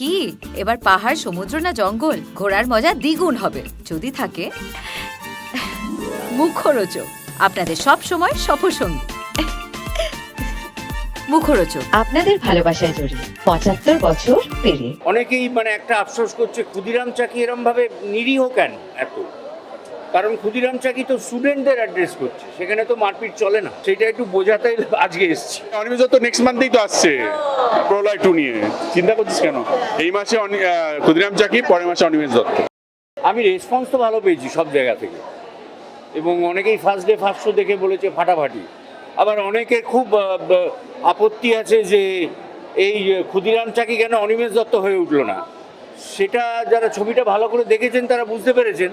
কি? এবার পাহাড় সমুদ্র না জঙ্গল? ঘোরার মজা দ্বিগুণ হবে। যদি থাকে মুখরোচক। আপনাদের সব সময় সফরসঙ্গী। মুখরোচক। আপনাদের ভালোবাসায় জড়িয়ে পঁচাত্তর বছর পেরিয়ে। অনেকেই মানে একটা আফসোস করছে ক্ষুদিরাম চাকি এরম ভাবে নিরীহ কেন এত? কারণ ক্ষুদিরাম চাকি তো স্টুডেন্টদের অ্যাড্রেস করছে সেখানে তো মারপিট চলে না। সেটা একটু বোঝাতে আজকে এসছি। অনিমেষ তো নেক্সট মান্থেই তো আসছে প্রলয় টু নিয়ে। চিন্তা করছিস কেন? এই মাসে ক্ষুদিরাম চাকি পরের মাসে অনিমেষ দত্ত। আমি রেসপন্স তো ভালো পেয়েছি সব জায়গা থেকে। এবং অনেকেই ফার্স্ট ডে ফার্স্ট শো দেখে বলেছে ফাটাফাটি। আবার অনেকের খুব আপত্তি আছে যে এই ক্ষুদিরাম চাকি কেন অনিমেষ দত্ত হয়ে উঠল না। সেটা যারা ছবিটা ভালো করে দেখেছেন তারা বুঝতে পেরেছেন।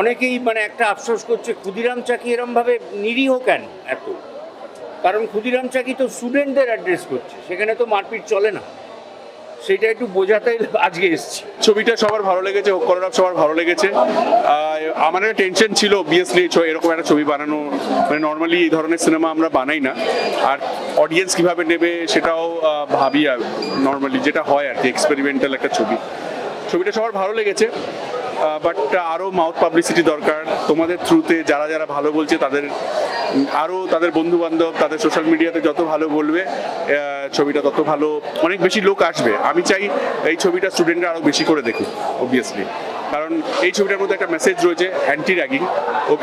অনেকেই মানে একটা আফসোস করছে, ক্ষুদিরাম চাকি এরমভাবে নিরীহ কেন এত? কারণ ক্ষুদিরাম চাকি তো স্টুডেন্টদের অ্যাড্রেস করছে, সেখানে তো মারপিট চলে না। সেটা একটু বোঝাতে আজকে এসছি। ছবিটা সবার ভালো লেগেছে, কলরাব সবার ভালো লেগেছে। আমার একটা টেনশন ছিল অবভিয়াসলি এরকম একটা ছবি বানানো মানে নর্মালি এই ধরনের সিনেমা আমরা বানাই না। আর অডিয়েন্স কীভাবে নেবে সেটাও ভাবি আর নর্মালি যেটা হয় আর কি এক্সপেরিমেন্টাল একটা ছবি। ছবিটা সবার ভালো লেগেছে। বাট আরও মাউথ পাবলিসিটি দরকার। তোমাদের থ্রুতে যারা যারা ভালো বলছে, তাদের আরও তাদের বন্ধু বান্ধব তাদের সোশ্যাল মিডিয়াতে যত ভালো বলবে ছবিটা তত ভালো, অনেক বেশি লোক আসবে। আমি চাই এই ছবিটা স্টুডেন্টরা আরও বেশি করে দেখুক অবভিয়াসলি কারণ এই ছবিটার মধ্যে একটা মেসেজ রয়েছে অ্যান্টি র্যাগিং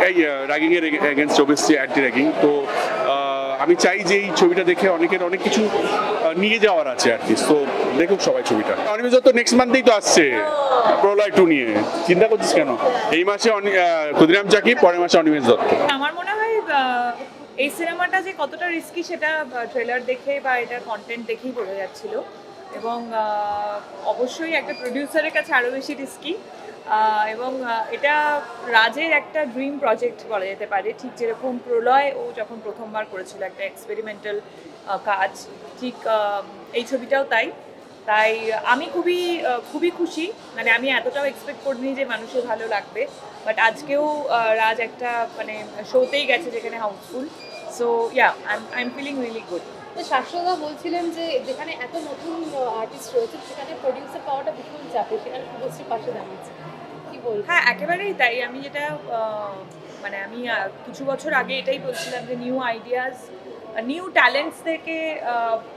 এই র্যাগিংয়ের এগেনস্ট অবভিয়াসলি অ্যান্টি র্যাগিং তো আমি চাই যে এই ছবিটা দেখে অনেকের অনেক কিছু নিয়ে যাওয়ার আছে আর কি তো দেখুক সবাই ছবিটা। অনিমেষ তো নেক্সট মান্থেই তো আসছে, প্রলয় টু নিয়ে। চিন্তা করছিস কেন? এই মাসে ক্ষুদিরাম চাকি, পরের মাসে অনিমেষ দত্ত। আমার মনে হয় এই সিনেমাটা যে কতটা রিস্কি সেটা ট্রেলার দেখে বা এটার কন্টেন্ট দেখেই বোঝা যাচ্ছিল। এবং অবশ্যই একটা প্রডিউসারের কাছে আরও বেশি রিস্কি এবং এটা রাজের একটা ড্রিম প্রজেক্ট বলা যেতে পারে। ঠিক যেরকম প্রলয় ও যখন প্রথমবার করেছিল একটা এক্সপেরিমেন্টাল কাজ, ঠিক এই ছবিটাও তাই। তাই আমি খুবই খুবই খুশি। মানে আমি এতটাও এক্সপেক্ট করিনি যে মানুষের ভালো লাগবে। বাট আজকেও রাজ একটা মানে শোতেই গেছে যেখানে housefull so yeah I am feeling really good তো শাশ্বতা বলছিলেন যে যেখানে এত নতুন আর্টিস্ট রয়েছে সেখানে প্রডিউসার পাওয়াটা ভীষণ চাপে সেখানে শুভশ্রী পাশে দাঁড়িয়েছে। হ্যাঁ একেবারেই তাই। আমি যেটা মানে আমি কিছু বছর আগে এটাই বলছিলাম যে নিউ আইডিয়াস নিউ ট্যালেন্টস থেকে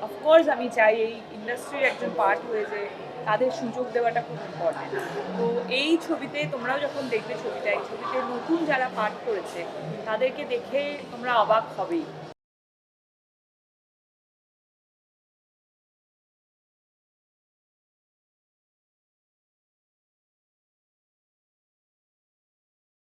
অফকোর্স আমি চাই এই ইন্ডাস্ট্রির একজন পার্ট হয়ে যে তাদের সুযোগ দেওয়াটা খুব ইম্পর্টেন্ট তো এই ছবিতে তোমরাও যখন দেখবে ছবিটা, এই ছবিতে নতুন যারা পাঠ করেছে, তাদেরকে দেখে তোমরা অবাক হবেই।